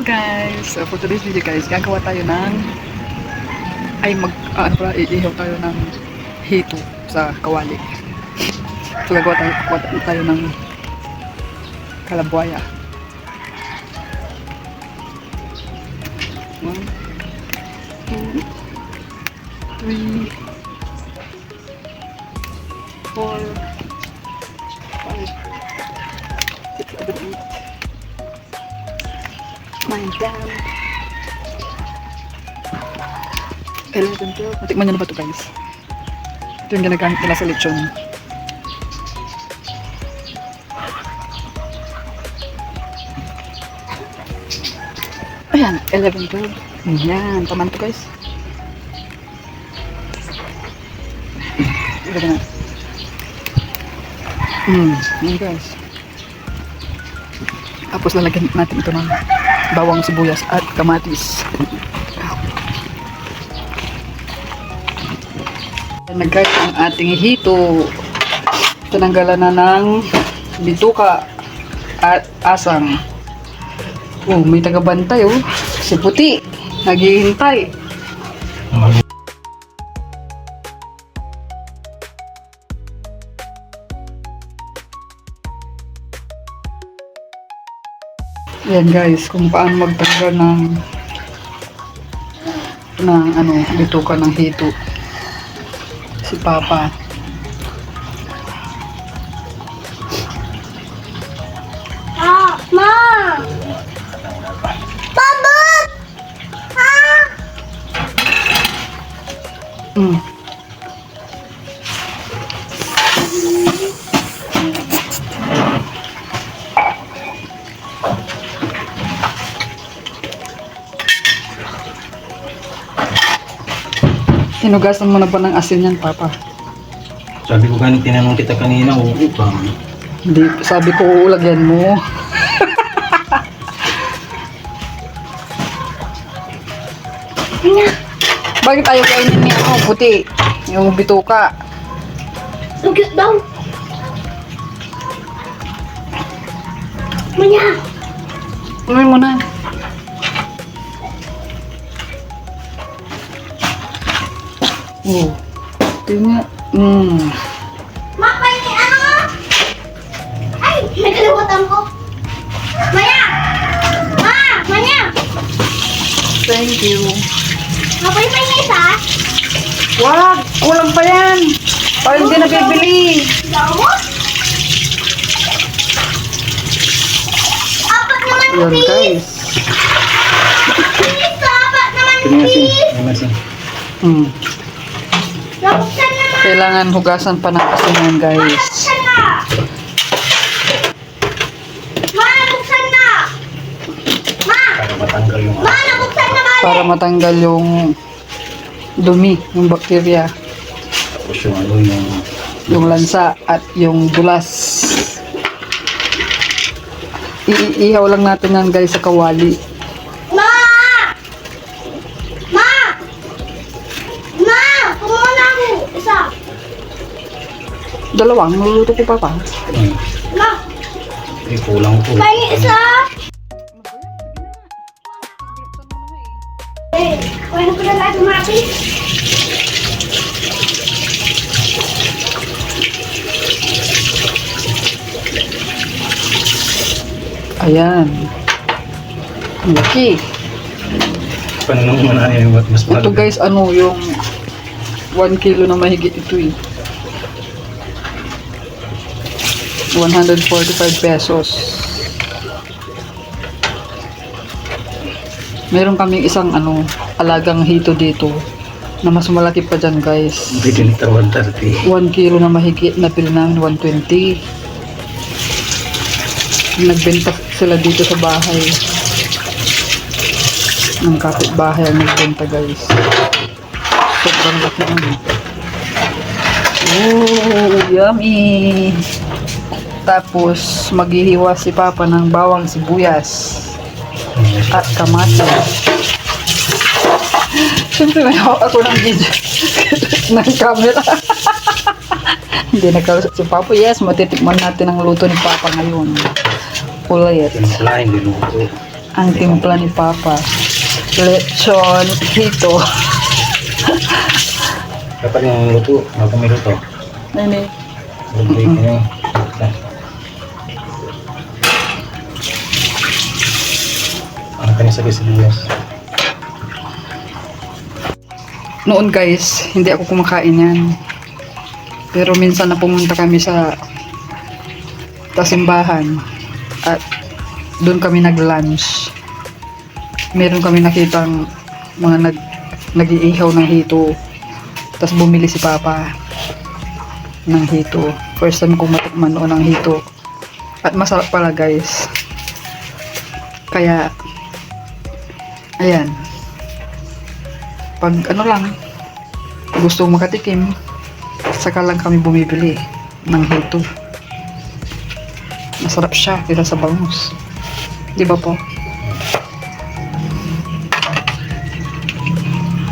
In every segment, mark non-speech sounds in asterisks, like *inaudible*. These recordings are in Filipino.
Hello guys! So for today's video guys, gagawa tayo ng ay mag, ah, ano pala, iihaw tayo ng hito sa kawali. So gagawa tayo, gagawa tayo ng kalabuaya. One, two, three, four, nine, ten, 11, 12. Matikman nyo na ba ito guys? Ito yung ginagamit nila sa lechon. Ayan, 11, 12. Ayan, taman to guys. Ito na. Hmm, yan guys. Tapos lalagyan natin ito ng bawang sibuyas at kamatis. Na guys ang ating hito. Tinanggalan na ng bituka at asang. Oh, may tagabantay oh. Si Puti. Naghihintay. Yan guys, kung paano magtanggal ng ng ano, bituka ng hito. Si Papa. Hinugasan mo na ba ng asin yan, Papa? Sabi ko ganit tinanong kita kanina, oo ba? Hindi, sabi ko uulagyan mo. *laughs* Bakit tayo kainin niya ano, puti? Yung bituka. Lugit daw! Manya! Uloy mo na. Oh. Ito nga. Mm. Ma, pahingi ano? Ay, may kalimutan ko. Maya! Ma! Manya! Thank you. Ma, pahingi isa? Wag! Kulang pa yan! Parang hindi na bibili. Dawot? Apat naman Yan please! guys. Please, apat naman Kinasin, please! kinasin. Mm. Kailangan hugasan pa ng asin yan guys. Para matanggal yung dumi, yung bakterya, tapos yung ano yung yung lansa at yung dulas. Iihaw lang natin yan guys sa kawali. Dalawang, naluluto ko pa pa. hmm, Ma! eh, kulang po. Pahingi isa! Eh, pwede ko na lahat umati. Ayan. Laki. Paano mo na yung mas mahal? Ito guys, ano yung 1 kilo na mahigit ito eh. 145 pesos. Meron kaming isang ano, alagang hito dito na mas malaki pa dyan guys. Bigyan nito 130. 1 kilo na mahigit na pili namin 120. Nagbenta sila dito sa bahay. Ng kapitbahay ang nagbenta guys. Sobrang laki naman. Oh, yummy! Tapos, maghihiwa si Papa ng bawang sibuyas at kamatis. Siyempre, may hawak ako ng video *laughs* ng camera. *laughs* Hindi nakausap si Papa. Yes, matitikman natin ang luto ni Papa ngayon. Yan pala, hindi luto. ang timpla ni Papa. Lechon hito. Dapat yung luto, bago may luto. Ano ko yung Kanin sa quesadillas. Noon guys, hindi ako kumakain yan. Pero minsan na pumunta kami sa tasimbahan at doon kami nag-lunch. Meron kami nakitang mga nag nag-iihaw ng hito. Tapos bumili si Papa ng hito. First time kong matikman noon ng hito. At masarap pala guys. Kaya, ayan, pag ano lang, gusto makatikim, saka lang kami bumibili ng hito. Masarap siya kaysa sa bangus. Di ba po?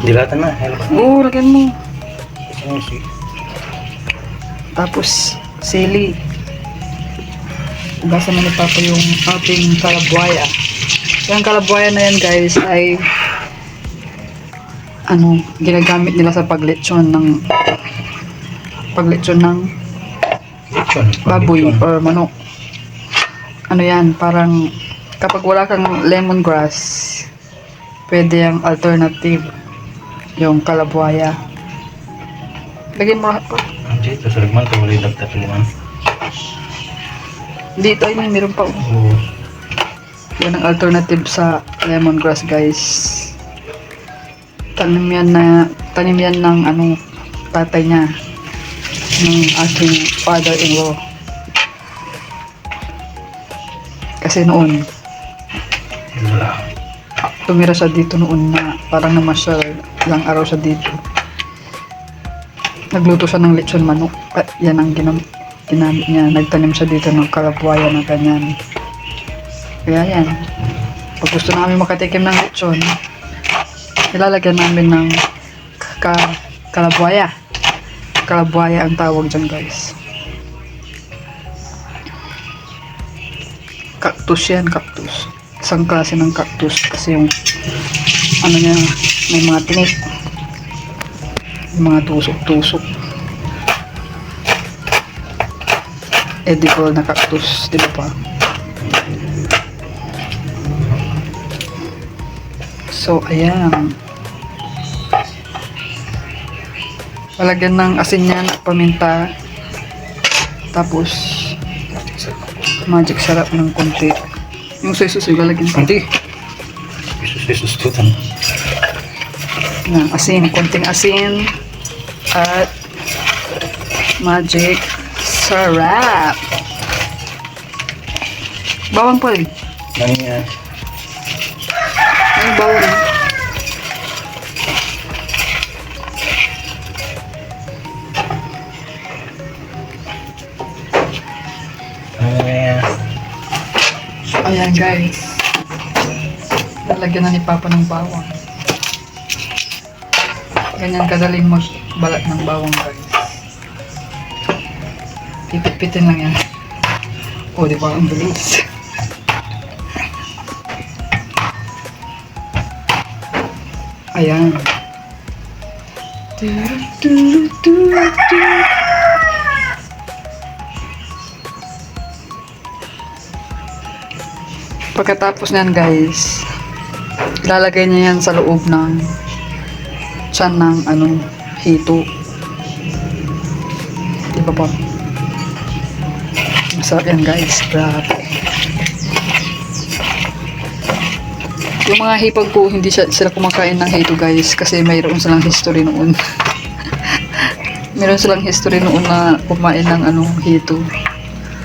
Dilatan na. Oo, lagyan mo. Tapos, sili. Ugasan na ni Papa yung ating kalabuaya. Yung kalabuaya na yan guys ay ano, ginagamit nila sa paglechon ng paglechon ng Lechon. baboy Lechon. or manok. Ano yan, parang kapag wala kang lemongrass, pwede yung alternative, yung kalabuaya. Lagyan mo lahat po. Hindi, ito sa lagman ko. Wala yung dagdag liman. Dito ay may meron pa. oh. Oo. Yan ang alternative sa lemongrass guys. Tanim yan na, tanim yan ng ano, tatay niya. Ng aking father-in-law. Kasi noon, tumira siya dito noon na parang namasyal ilang araw siya dito. Nagluto siya ng lechon manok. At yan ang ginam ginamit niya. Nagtanim siya dito ng kalabwaya na ganyan. Kaya yan. Pag gusto namin makatikim ng lechon, ilalagyan namin ng ka kalabwaya. Kalabwaya ang tawag dyan guys. Cactus yan, cactus. Isang klase ng cactus kasi yung ano niya, may mga tinik. May mga tusok-tusok. Edible na cactus, di ba pa? So, ayan. Palagyan ng asin yan at paminta. Tapos, magic sarap ng konti. Yung soy sauce, ilalagyan ko. Hindi. Jesus, Jesus, tutan. Yan, asin, konting asin. At magic sarap. Bawang pa rin. Nani yan? Ayan guys. Lalagyan na ni Papa ng bawang. Ganyan kadaling magbalat ng bawang guys. Pipit-pitin lang yan. O, di ba? Ang bilis. Ayan. Pagkatapos niyan guys, ilalagay niya yan sa loob ng tiyan ng anong hito. Di ba po? Masarap yan guys, grabe. Yung mga hipag ko, hindi siya, sila kumakain ng hito guys kasi mayroon silang history noon. *laughs* Meron silang history noon na kumain ng anong hito.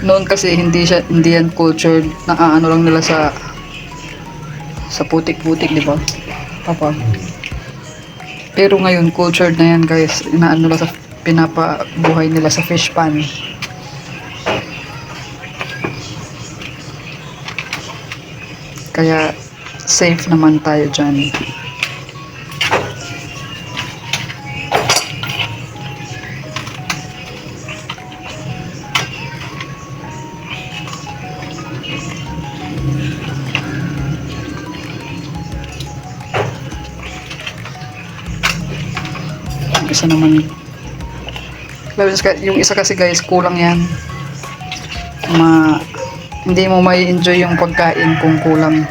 Noon kasi hindi siya hindi yan cultured, naaano lang nila sa sa putik-putik, di ba? Papa. Pero ngayon cultured na yan, guys. Inaano nila sa pinapabuhay nila sa fish pan. Kaya safe naman tayo dyan. Isa naman. Yung isa kasi guys, kulang yan. Ma, hindi mo may enjoy yung pagkain kung kulang.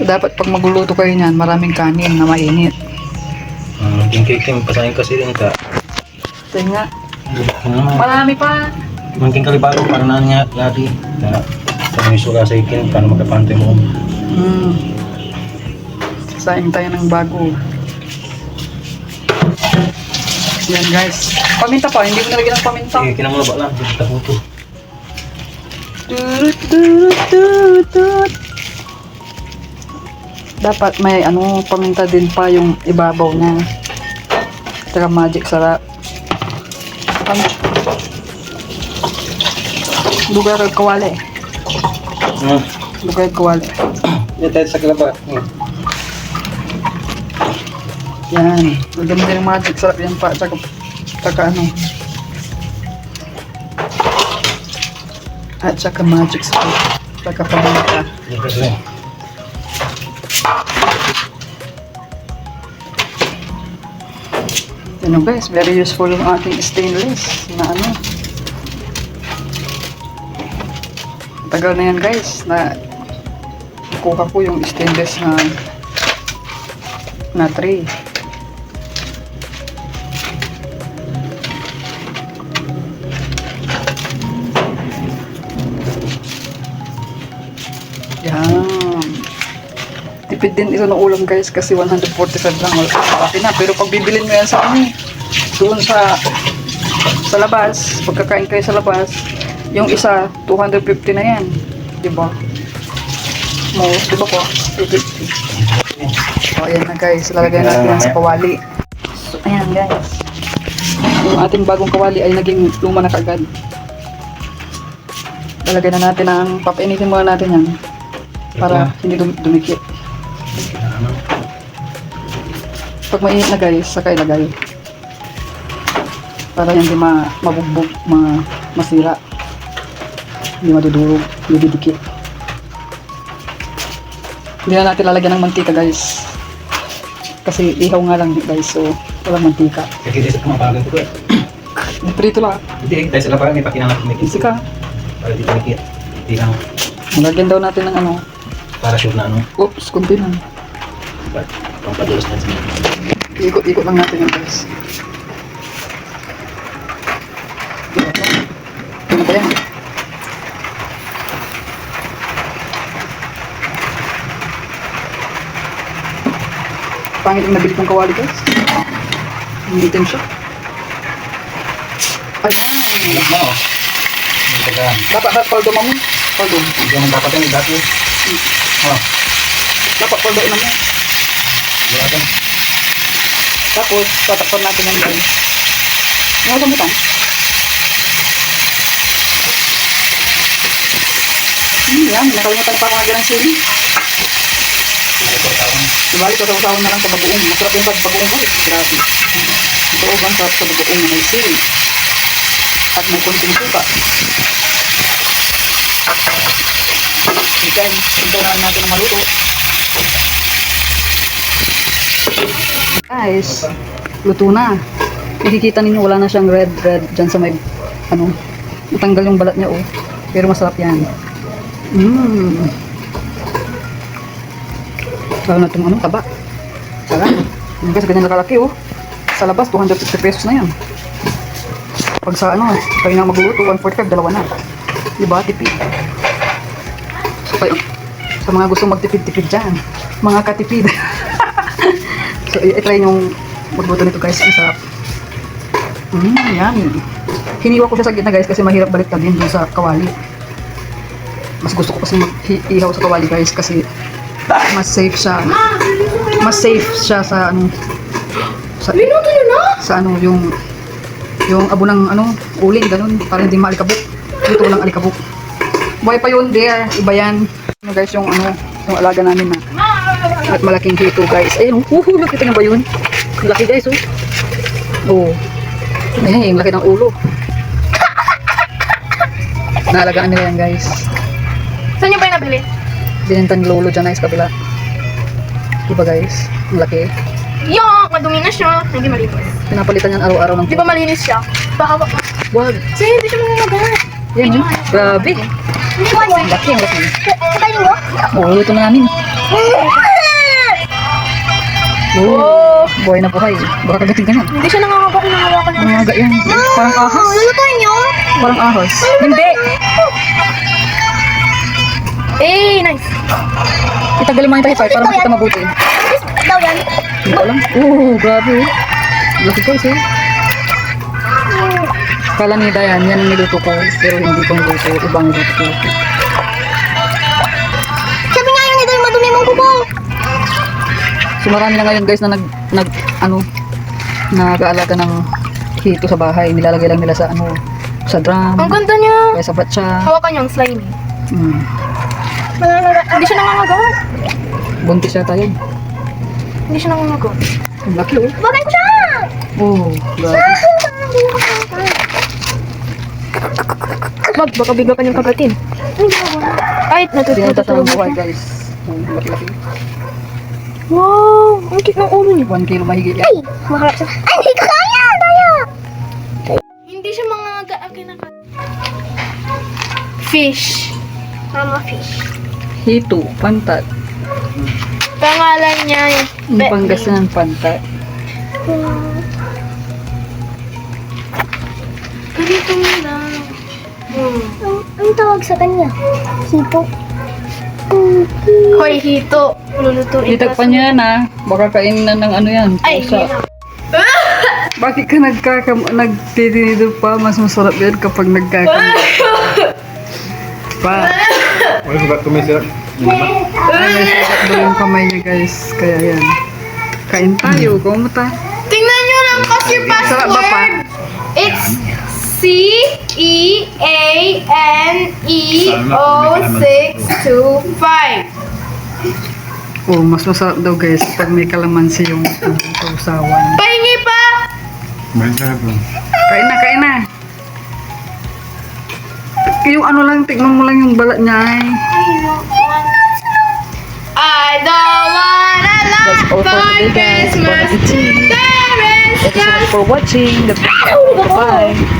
Dapat pag magluluto kayo niyan, maraming kanin na mainit. Ah, Yung kikim, pasahin kasi rin ka. Ito nga. Ano naman? Marami pa. Mungkin kalibaro para na niya lagi. Na sa may sula sa ikin, paano magkapantay mo. Hmm. Saing tayo ng bago. Yan guys. Paminta pa, hindi ko nalagyan ng paminta. Sige, kinamula ba lang, hindi kita puto. Tut, tut, tut, tut. Dapat may ano, paminta din pa yung ibabaw niya. Saka magic sarap. Pam lugar kag kawali. Hmm. Lugar kag kawali. Tayo sa kalaba. Hmm. Yan. Lagyan mo din ng magic sarap yan pa. Saka, saka ano. At saka magic sarap. Saka paminta. Yan. Ano guys, very useful yung ating stainless na ano. Tagal na yan guys, na kuha ko yung stainless na na tray. Tipid din ito ng ulam guys kasi 145 lang. Malaki na. Pero pag bibilin mo yan sa ano, doon sa sa labas, pagkakain kayo sa labas, yung isa, 250 na yan. Di ba? Mo, di ba po? 250. So, ayan na guys. Lalagay natin yan sa kawali. So, ayan guys. Yung ating bagong kawali ay naging luma na kagad. Lalagay na natin ang, papainitin muna natin yan para hindi dum- dumikit. Pag mainit na guys, saka ilagay. Para hindi ma mabugbog, ma masira. Hindi madudurog, hindi didikit. Hindi na natin lalagyan ng mantika guys. Kasi ihaw nga lang guys, so walang mantika. Kaya kita sa kumabagan ko eh. *coughs* Prito lang. Hindi, tayo sa labagan, may pakinangat kumikit. Easy ka. Para di kumikit. Hindi lang Malagyan daw natin ng ano. para sure na ano. Oops, kunti lang. But, pampadulas na siya. Ikot-ikot lang natin yung guys. Ano ba yan? Pangit yung nabili kong kawali guys. Hindi din siya. Ayan. Ano? Hindi ka Dapat dapat paldo mo. Paldo. Hindi naman dapat yung dati. Oh, Dapat paldo na ka. Tapos, tatakpan natin yung guys. Yung samutan. Hmm, yan. Nakalimutan pa ako nga ng sili. Ibalik ko sa na lang sa bagoong. Masarap yung bagoong guys. Grabe. Ito ang sarap sa bagoong may sili. At may kunting suka. Ikan, hintayin natin na maluto. Guys, luto na. Nakikita ninyo wala na siyang red red dyan sa may ano, natanggal yung balat niya oh. Pero masarap yan. Mmm. Lalo na itong ano, taba. Sarap. Yung guys, ganyan nakalaki oh. Sa labas, 250 pesos na yan. Pag sa ano, kayo na magluluto, 145, dalawa na. Diba, tipid. So, kayo, sa mga gusto magtipid-tipid dyan, mga katipid. *laughs* so, i-try yung magluto nito guys, ang sarap. Mmm, yummy. Hiniwa ko siya sa gitna guys kasi mahirap baliktad din dun sa kawali. Mas gusto ko kasi mag-ihaw sa kawali guys kasi mas safe siya. Mas safe siya sa ano sa sa ano yung yung abo ng ano uling ganun para hindi maalikabok. Dito walang alikabok. Buhay pa yun there, iba yan. Ano guys yung ano yung alaga namin na at malaking hito guys. Ayun, oh, uh, nakita niyo ba yun? Ang Laki guys oh. Oh. Eh, yung laki ng ulo. *laughs* Naalagaan nila yan guys. Saan niyo ba yung nabili? Binenta ni Lolo dyan sa kabila. Diba guys? Ang laki. Yuck! Madumi na siya. Hindi malinis. Pinapalitan yan araw-araw ng Di ba malinis siya? Baka Wag. Kasi hindi siya mangangagat. Yan yun. Grabe. Hindi yun? Laki ang laki. Katayin mo? Oo, luto na namin. Oo. Buhay na buhay. Baka kagating ka na. Hindi siya nangangagat. Nangangagat Ang mga yan. Parang ahas. Lulutuin niyo? Parang ahas. Hindi. Eh, nice. Itagal mo yung tahipay para makita mabuti. Daw yan. Hindi ko alam. Oo, grabe. oh. Laki ko siya. Kala ni Dayan, yan ang niluto ko. Pero hindi ko niluto. Ibang niluto ko. So marami na ngayon guys na nag, nag ano, nag-aalaga ng hito sa bahay. Nilalagay lang nila sa ano, sa drum, Ang ganda niya. kaya sa batsa. Hawakan niyang slimy. Hmm. Hindi siya nangangagat. Buntis siya tayo. Hindi siya nangangagat. Ang laki oh. Bakit siya? Oh, grabe. Wag, baka bigla ka niyang kagatin. Ay, Pinata sa natutulog buhay siya. guys. Oh, laki-laki. Wow, ang cute ng ulo niya. 1 kilo mahigit yan. Ay, maharap siya. Ay, hindi ko kaya, daya. Hindi siya mga kinaka... Fish. Mama fish. Hito, pantat. Pangalan niya yung... Ang Pangasinan pantat. Ganito mo lang. Hmm. Ang, tawag sa kanya? Hito. Hoy, hito. Lulutuin Hitag pa niya na. Baka kainin na ng ano yan. Ay, pusa. Bakit ka nagkakam nagtitinido pa? Mas masarap yan kapag nagkakam. pa. Wala ba may sakit daw yung kamay niya guys. Kaya yan. Kain tayo. Kumusta? Tingnan nyo lang kasi Sarap ba pa? password. It's C E A N E O 625. Oh, mas masarap daw guys pag may kalamansi yung uh, sausawan. Pahingi pa! May sarap Kain na, kain na. Yung ano lang, tignan mo lang yung balat niya ay. I don't wanna That's all for for today guys. Christmas. There is Thank you so much for watching. Bye.